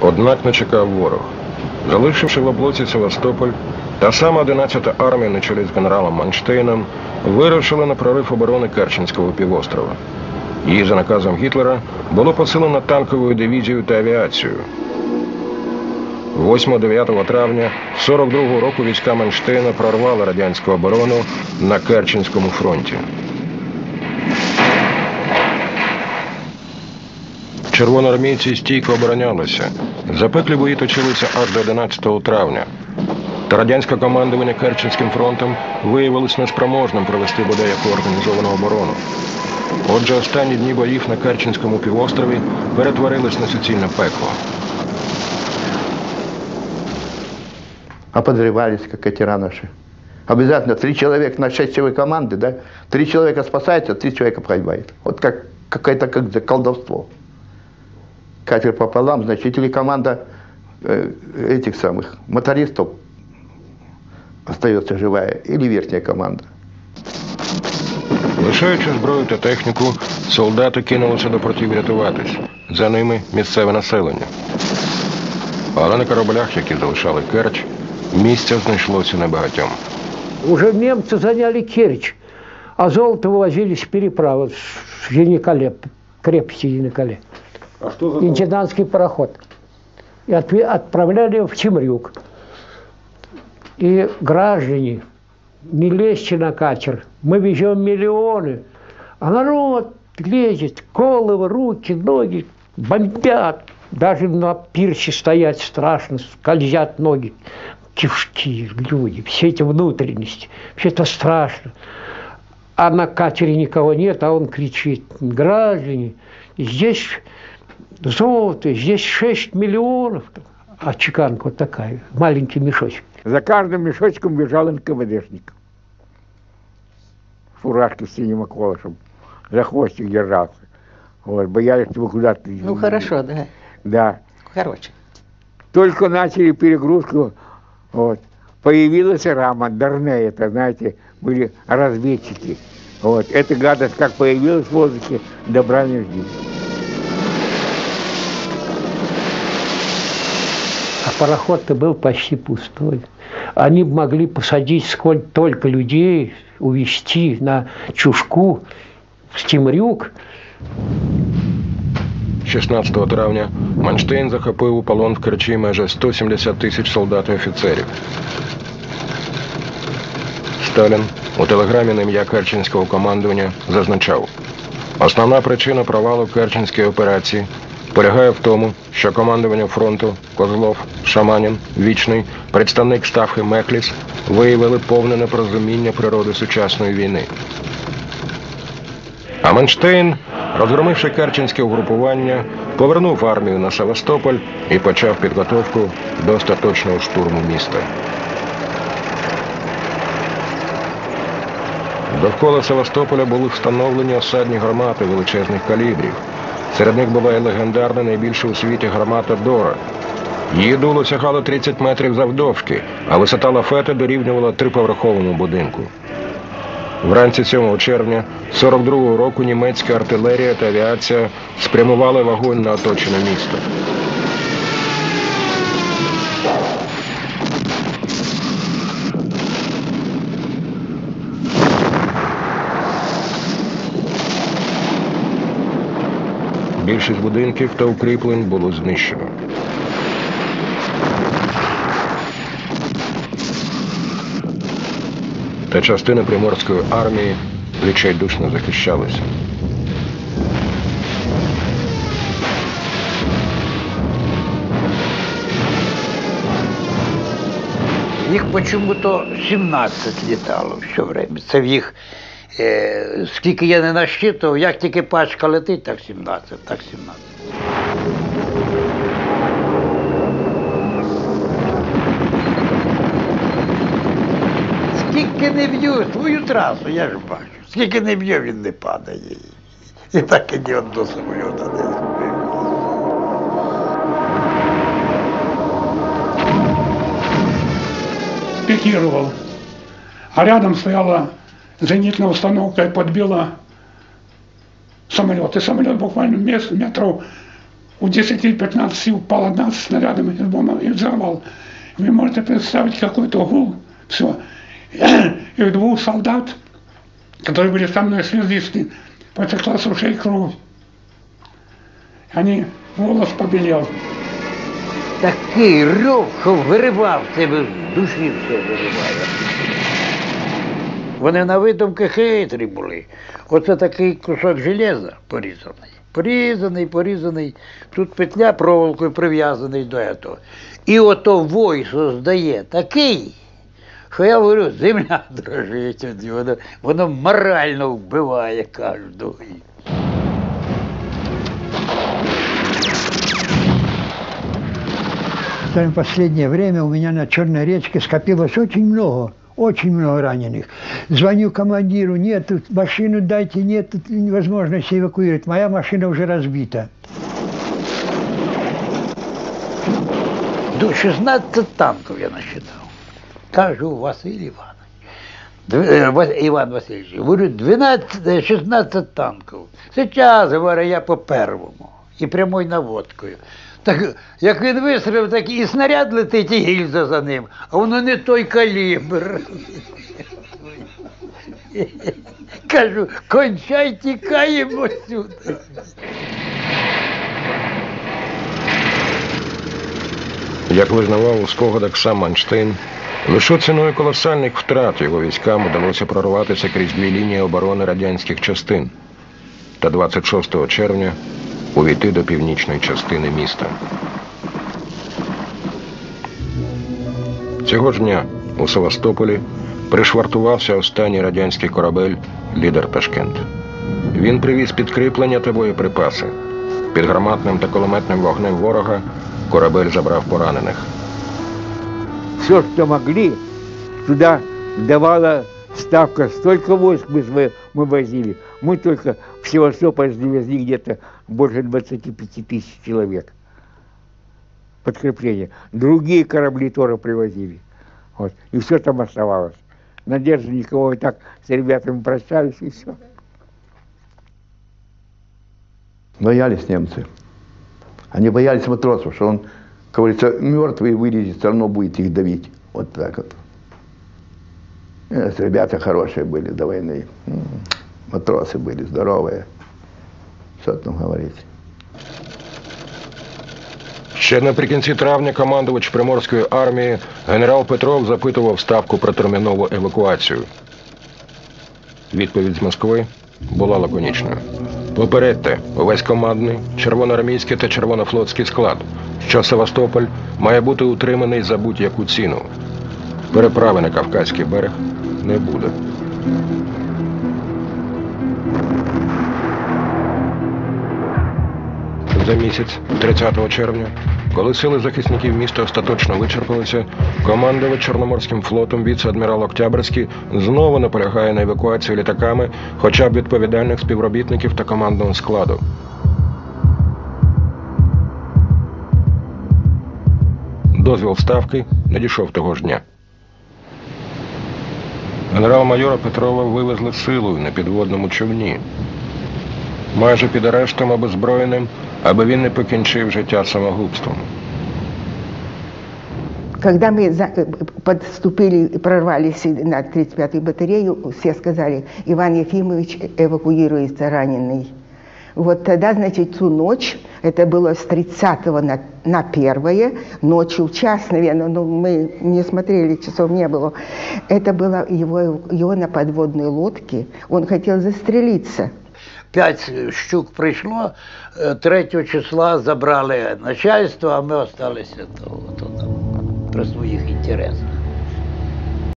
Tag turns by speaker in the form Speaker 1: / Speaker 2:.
Speaker 1: Однак не чекав ворог. Залишивши в облоці Севастополь, та сама 11-та армія на чолі з генералом Манштейном вирушила на прорив оборони Керченського півострова. Її за наказом Гітлера було посилено танковою дивізією та авіацією. 8-9 травня 42-го року війська Манштейна прорвали радянську оборону на Керченському фронті. Червоноармійці стійко оборонялися. Запеклі бої точилися аж до 11 травня. Та радянське командування Керченським фронтом виявилось неспроможним провести бодай яку організовану оборону. Отже, останні дні боїв на Керченському півострові перетворились на суцільне пекло.
Speaker 2: А подрывались, как катера наши. Обязательно три человека на шесть человек команды, да? Три человека спасается, три человека погибает. Вот как какое-то как колдовство. Катер пополам, значит, или команда э, этих самых мотористов остается живая, или верхняя команда.
Speaker 1: Лишаючи зброю та техніку, солдати кинулися до портів рятуватись. За ними місцеве населення. Але на кораблях, які залишали Керч, місця знайшлося небагатьом.
Speaker 3: Уже немцы заняли Керчь, а золото вывозили с переправы, с Яникале, крепости Яникале.
Speaker 4: А что за
Speaker 3: Интендантский пароход. И отправляли в Чемрюк. И граждане, не лезьте на катер, мы везем миллионы. А народ лезет, головы, руки, ноги, бомбят. Даже на пирсе стоять страшно, скользят ноги, кишки, люди, все эти внутренности. Все это страшно. А на катере никого нет, а он кричит, граждане, здесь золото, здесь 6 миллионов. А чеканка вот такая, маленький мешочек.
Speaker 4: За каждым мешочком бежал НКВДшник. В фуражке с синим околышем. За хвостик держался. Вот, боялись, что вы куда-то...
Speaker 5: Ну хорошо, да.
Speaker 4: Да.
Speaker 5: Короче.
Speaker 4: Только начали перегрузку, вот, появилась рама, Дарне, это, знаете, были разведчики. Вот, эта гадость как появилась в воздухе, добра не жди.
Speaker 3: пароход-то был почти пустой. Они б могли посадить сколько только людей, увезти на чушку в Стимрюк.
Speaker 1: 16 травня Манштейн захопив у полон в Керчі майже 170 тисяч солдат і офіцерів. Сталін у телеграмі на ім'я Керченського командування зазначав, основна причина провалу Керченської операції Полягає в тому, що командування фронту Козлов, Шаманін, Вічний, представник Ставки Мекліс виявили повне непорозуміння природи сучасної війни. А Манштейн, розгромивши Керченське угрупування, повернув армію на Севастополь і почав підготовку до остаточного штурму міста. Довкола Севастополя були встановлені осадні гармати величезних калібрів. Серед них була і легендарна найбільша у світі гармата Дора. Її дуло сягало 30 метрів завдовжки, а висота лафета дорівнювала триповерховому будинку. Вранці 7 червня 42-го року німецька артилерія та авіація спрямували вогонь на оточене місто. Більшість будинків та укріплень було знищено. Та частина приморської армії відчайдушно захищалася.
Speaker 6: Їх почему-то 17 літало все время. Це в їх, е, скільки я не насчитував, як тільки пачка летить, так 17, так 17. Скільки не б'ю, твою трасу, я ж бачу. Скільки не б'ю, він не падає. І так і ні одного самоліта не збив.
Speaker 7: пикировал. А рядом стояла зенитная установка подбила самолет. И самолет буквально мес- метров у 10-15 упала нас снарядами из бомбы и взорвал. Вы можете представить какой-то гул, все. И у двух солдат, которые были со мной связисты, потекла с ушей кровь. Они, волос побелел.
Speaker 6: Такий рев, що виривав тебе з душі все вириває. Вони на видумки хитрі були. Оце такий кусок железа порізаний. Порізаний, порізаний. Тут петля проволокою прив'язаний до цього. І ото вой создає такий, що я говорю, земля дрожить. від нього. Воно, воно морально вбиває кожного.
Speaker 5: В последнее время у меня на Черной речке скопилось очень много, очень много раненых. Звоню командиру, нет, тут машину дайте, нет, тут невозможности эвакуировать. Моя машина уже разбита.
Speaker 6: До 16 танків я насчитав. Кажу, Василь Іванович. Дв- е, Ва- Іван Васильович, говорю, 12, е, 16 танків. Зараз, говорю, я по первому. І прямою наводкою. Так, як він вистрілив, так і снаряд летить, і гільза за ним. А воно не той калібр. Кажу, кончай, тікаємо сюди.
Speaker 1: Як визнавав у спогадах сам Манштейн, лише ціною колосальних втрат його військам вдалося прорватися крізь дві лінії оборони радянських частин та 26 червня увійти до північної частини міста. Цього ж дня у Севастополі пришвартувався останній радянський корабель лідер Ташкент. Він привіз підкріплення та боєприпаси. Під гарматним та кулеметним вогнем ворога корабель забрав поранених.
Speaker 4: Все, что могли, туда давала ставка. Столько войск мы, сво- мы возили. Мы только в Севастополь завезли где-то больше 25 тысяч человек. Подкрепление. Другие корабли тоже привозили. Вот. И все там оставалось. Надежды никого и так с ребятами прощались, и все.
Speaker 2: Боялись немцы. Они боялись матросов, что он, как говорится, мертвый вылезет, все равно будет их давить. Вот так вот. Э, Ребята хорошие были до войны. М, Матросы были здоровые. Что там говорить.
Speaker 1: Ще наприкінці травня командувач Приморської армії генерал Петров запитував ставку про термінову евакуацію. Відповідь з Москви була лаконічною. Попередьте увесь командний, червоноармійський та червонофлотський склад, що Севастополь має бути утриманий за будь-яку ціну. Переправи на Кавказький берег не буде. За місяць, 30 червня, коли сили захисників міста остаточно вичерпалися, командувач Чорноморським флотом віце-адмірал Октябрьський знову наполягає на евакуацію літаками хоча б відповідальних співробітників та командного складу. Дозвіл ставки надійшов того ж дня. Генерал-майора Петрова вивезли силою на підводному човні майже під арештом обезброєним, аби він не покінчив життя самогубством.
Speaker 8: Когда мы за- э, подступили, прорвались на 35-ю батарею, все сказали, Иван Ефимович эвакуируется раненый. Вот тогда, значит, ту ночь, это было с 30 на, на 1 ночью, в час, наверное, но мы не смотрели, часов не было. Это было его, его на подводной лодке, он хотел застрелиться.
Speaker 6: П'ять щук прийшло, е, 3 числа забрали начальство, а ми залишилися при своїх інтересах.